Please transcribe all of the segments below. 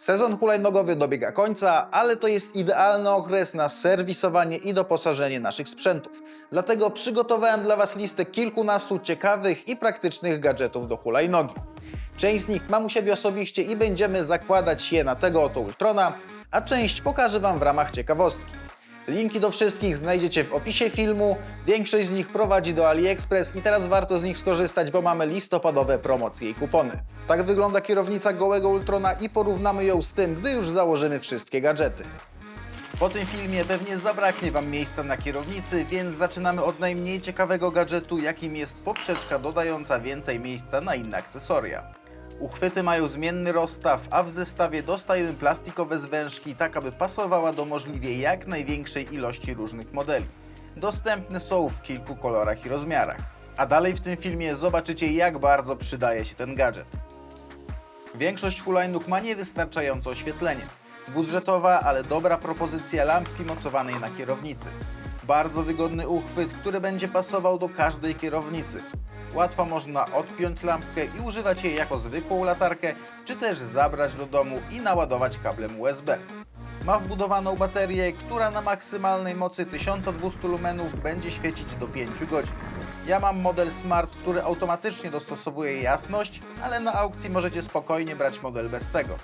Sezon hulajnogowy dobiega końca, ale to jest idealny okres na serwisowanie i doposażenie naszych sprzętów. Dlatego przygotowałem dla Was listę kilkunastu ciekawych i praktycznych gadżetów do hulajnogi. Część z nich mam u siebie osobiście i będziemy zakładać je na tego oto Ultrona, a część pokażę Wam w ramach ciekawostki. Linki do wszystkich znajdziecie w opisie filmu. Większość z nich prowadzi do AliExpress i teraz warto z nich skorzystać, bo mamy listopadowe promocje i kupony. Tak wygląda kierownica gołego Ultrona i porównamy ją z tym, gdy już założymy wszystkie gadżety. Po tym filmie pewnie zabraknie Wam miejsca na kierownicy, więc zaczynamy od najmniej ciekawego gadżetu, jakim jest poprzeczka dodająca więcej miejsca na inne akcesoria. Uchwyty mają zmienny rozstaw, a w zestawie dostajemy plastikowe zwężki, tak aby pasowała do możliwie jak największej ilości różnych modeli. Dostępne są w kilku kolorach i rozmiarach. A dalej w tym filmie zobaczycie jak bardzo przydaje się ten gadżet. Większość hulajnóg ma niewystarczające oświetlenie. Budżetowa, ale dobra propozycja lampki mocowanej na kierownicy. Bardzo wygodny uchwyt, który będzie pasował do każdej kierownicy. Łatwo można odpiąć lampkę i używać jej jako zwykłą latarkę, czy też zabrać do domu i naładować kablem USB. Ma wbudowaną baterię, która na maksymalnej mocy 1200 lumenów będzie świecić do 5 godzin. Ja mam model Smart, który automatycznie dostosowuje jasność, ale na aukcji możecie spokojnie brać model bez tego.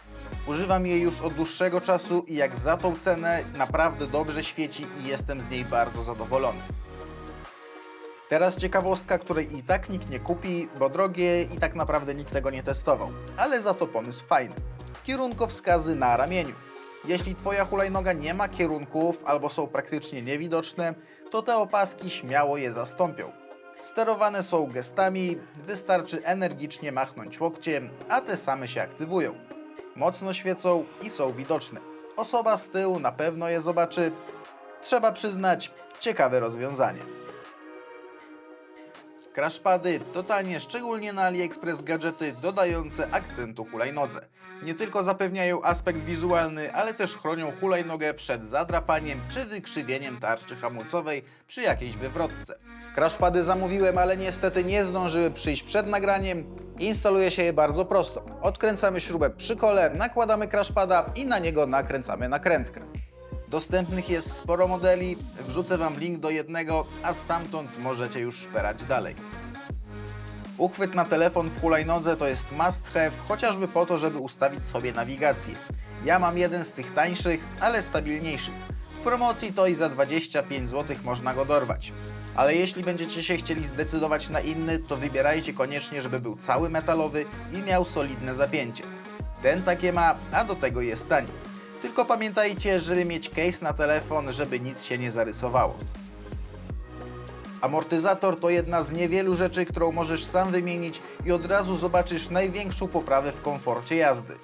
Używam jej już od dłuższego czasu i jak za tą cenę naprawdę dobrze świeci i jestem z niej bardzo zadowolony. Teraz ciekawostka, której i tak nikt nie kupi, bo drogie i tak naprawdę nikt tego nie testował. Ale za to pomysł fajny. Kierunkowskazy na ramieniu. Jeśli Twoja hulajnoga nie ma kierunków albo są praktycznie niewidoczne, to te opaski śmiało je zastąpią. Sterowane są gestami, wystarczy energicznie machnąć łokciem, a te same się aktywują. Mocno świecą i są widoczne. Osoba z tyłu na pewno je zobaczy. Trzeba przyznać, ciekawe rozwiązanie. Crashpady to tanie, szczególnie na AliExpress gadżety dodające akcentu hulajnodze. Nie tylko zapewniają aspekt wizualny, ale też chronią hulajnogę przed zadrapaniem czy wykrzywieniem tarczy hamulcowej przy jakiejś wywrotce. Crashpady zamówiłem, ale niestety nie zdążyły przyjść przed nagraniem. Instaluje się je bardzo prosto. Odkręcamy śrubę przy kole, nakładamy crashpada i na niego nakręcamy nakrętkę. Dostępnych jest sporo modeli, wrzucę Wam link do jednego, a stamtąd możecie już szperać dalej. Uchwyt na telefon w hulajnodze to jest must have, chociażby po to, żeby ustawić sobie nawigację. Ja mam jeden z tych tańszych, ale stabilniejszych. W promocji to i za 25 zł można go dorwać. Ale jeśli będziecie się chcieli zdecydować na inny, to wybierajcie koniecznie, żeby był cały metalowy i miał solidne zapięcie. Ten takie ma, a do tego jest tani. Tylko pamiętajcie, żeby mieć case na telefon, żeby nic się nie zarysowało. Amortyzator to jedna z niewielu rzeczy, którą możesz sam wymienić i od razu zobaczysz największą poprawę w komforcie jazdy.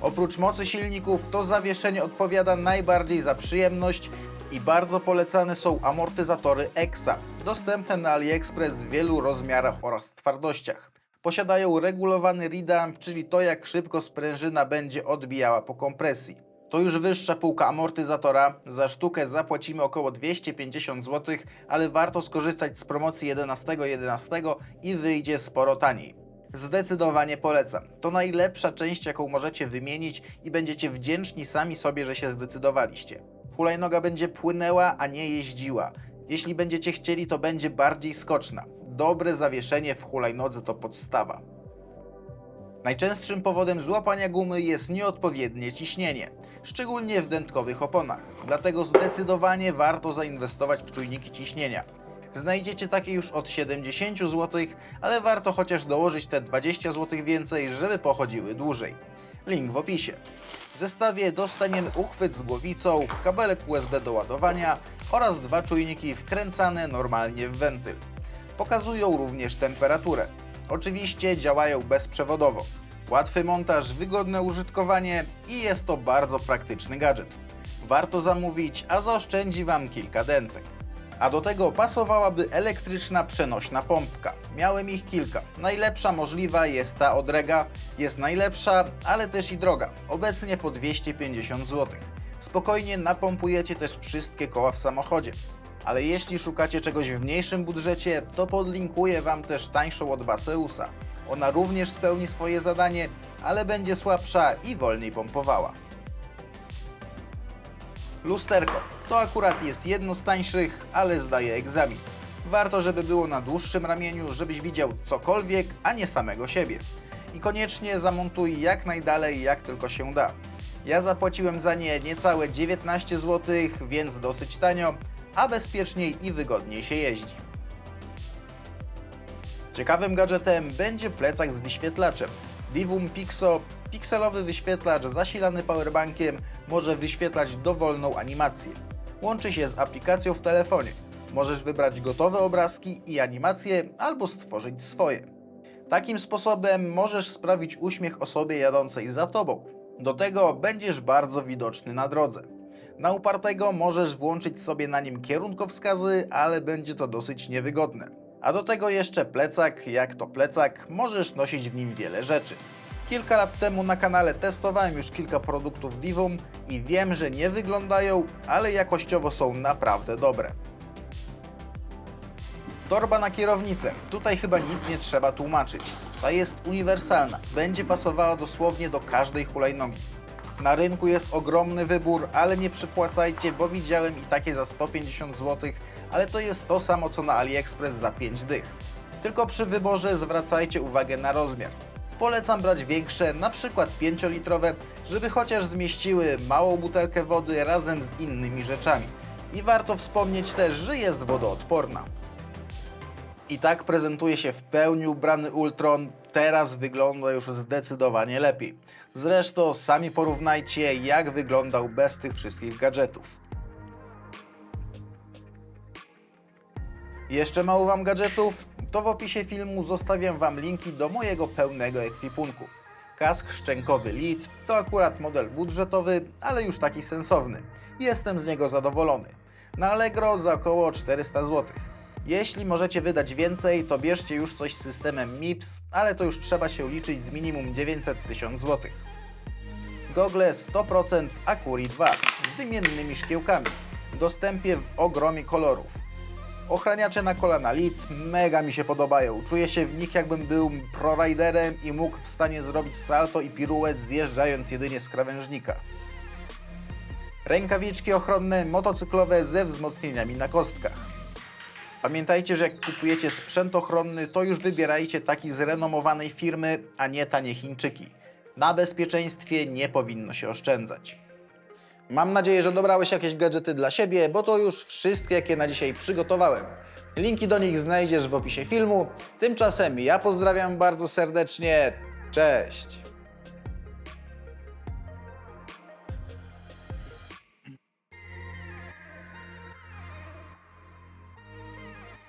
Oprócz mocy silników, to zawieszenie odpowiada najbardziej za przyjemność i bardzo polecane są amortyzatory EXA, dostępne na AliExpress w wielu rozmiarach oraz twardościach. Posiadają regulowany redump, czyli to jak szybko sprężyna będzie odbijała po kompresji. To już wyższa półka amortyzatora. Za sztukę zapłacimy około 250 zł, ale warto skorzystać z promocji 11.11 11 i wyjdzie sporo taniej. Zdecydowanie polecam. To najlepsza część, jaką możecie wymienić i będziecie wdzięczni sami sobie, że się zdecydowaliście. Hulajnoga będzie płynęła, a nie jeździła. Jeśli będziecie chcieli, to będzie bardziej skoczna. Dobre zawieszenie w hulajnodze to podstawa. Najczęstszym powodem złapania gumy jest nieodpowiednie ciśnienie, szczególnie w dętkowych oponach. Dlatego zdecydowanie warto zainwestować w czujniki ciśnienia. Znajdziecie takie już od 70 zł, ale warto chociaż dołożyć te 20 zł więcej, żeby pochodziły dłużej. Link w opisie. W zestawie dostaniemy uchwyt z głowicą, kabelek USB do ładowania oraz dwa czujniki wkręcane normalnie w wentyl. Pokazują również temperaturę. Oczywiście działają bezprzewodowo. Łatwy montaż, wygodne użytkowanie i jest to bardzo praktyczny gadżet. Warto zamówić, a zaoszczędzi Wam kilka dentek. A do tego pasowałaby elektryczna przenośna pompka. Miałem ich kilka. Najlepsza możliwa jest ta od Rega. Jest najlepsza, ale też i droga. Obecnie po 250 zł. Spokojnie napompujecie też wszystkie koła w samochodzie. Ale jeśli szukacie czegoś w mniejszym budżecie, to podlinkuję Wam też tańszą od Baseusa. Ona również spełni swoje zadanie ale będzie słabsza i wolniej pompowała. Lusterko. To akurat jest jedno z tańszych, ale zdaje egzamin. Warto, żeby było na dłuższym ramieniu, żebyś widział cokolwiek, a nie samego siebie. I koniecznie zamontuj jak najdalej, jak tylko się da. Ja zapłaciłem za nie niecałe 19 zł, więc dosyć tanio, a bezpieczniej i wygodniej się jeździ. Ciekawym gadżetem będzie plecak z wyświetlaczem. Divum Pixo, pikselowy wyświetlacz zasilany powerbankiem, może wyświetlać dowolną animację. Łączy się z aplikacją w telefonie. Możesz wybrać gotowe obrazki i animacje albo stworzyć swoje. Takim sposobem możesz sprawić uśmiech osobie jadącej za tobą. Do tego będziesz bardzo widoczny na drodze. Na upartego możesz włączyć sobie na nim kierunkowskazy, ale będzie to dosyć niewygodne. A do tego jeszcze plecak, jak to plecak, możesz nosić w nim wiele rzeczy. Kilka lat temu na kanale testowałem już kilka produktów Divum i wiem, że nie wyglądają, ale jakościowo są naprawdę dobre. Torba na kierownicę. Tutaj chyba nic nie trzeba tłumaczyć. Ta jest uniwersalna. Będzie pasowała dosłownie do każdej hulajnogi. Na rynku jest ogromny wybór, ale nie przypłacajcie, bo widziałem i takie za 150 zł, ale to jest to samo co na AliExpress za 5 dych. Tylko przy wyborze zwracajcie uwagę na rozmiar. Polecam brać większe, na przykład 5-litrowe, żeby chociaż zmieściły małą butelkę wody razem z innymi rzeczami. I warto wspomnieć też, że jest wodoodporna. I tak prezentuje się w pełni ubrany Ultron. Teraz wygląda już zdecydowanie lepiej. Zresztą sami porównajcie, jak wyglądał bez tych wszystkich gadżetów. Jeszcze mało Wam gadżetów? To w opisie filmu zostawiam Wam linki do mojego pełnego ekwipunku. Kask szczękowy LEED to akurat model budżetowy, ale już taki sensowny. Jestem z niego zadowolony. Na Allegro za około 400 zł. Jeśli możecie wydać więcej, to bierzcie już coś z systemem MIPS, ale to już trzeba się liczyć z minimum 900 tysiąc zł. Gogle 100% Acuri 2 z wymiennymi szkiełkami. Dostępie w ogromie kolorów. Ochraniacze na kolana LEED mega mi się podobają. Czuję się w nich jakbym był proriderem i mógł w stanie zrobić salto i piruet zjeżdżając jedynie z krawężnika. Rękawiczki ochronne motocyklowe ze wzmocnieniami na kostkach. Pamiętajcie, że jak kupujecie sprzęt ochronny, to już wybierajcie taki z renomowanej firmy, a nie tanie Chińczyki. Na bezpieczeństwie nie powinno się oszczędzać. Mam nadzieję, że dobrałeś jakieś gadżety dla siebie, bo to już wszystkie, jakie na dzisiaj przygotowałem. Linki do nich znajdziesz w opisie filmu. Tymczasem ja pozdrawiam bardzo serdecznie. Cześć!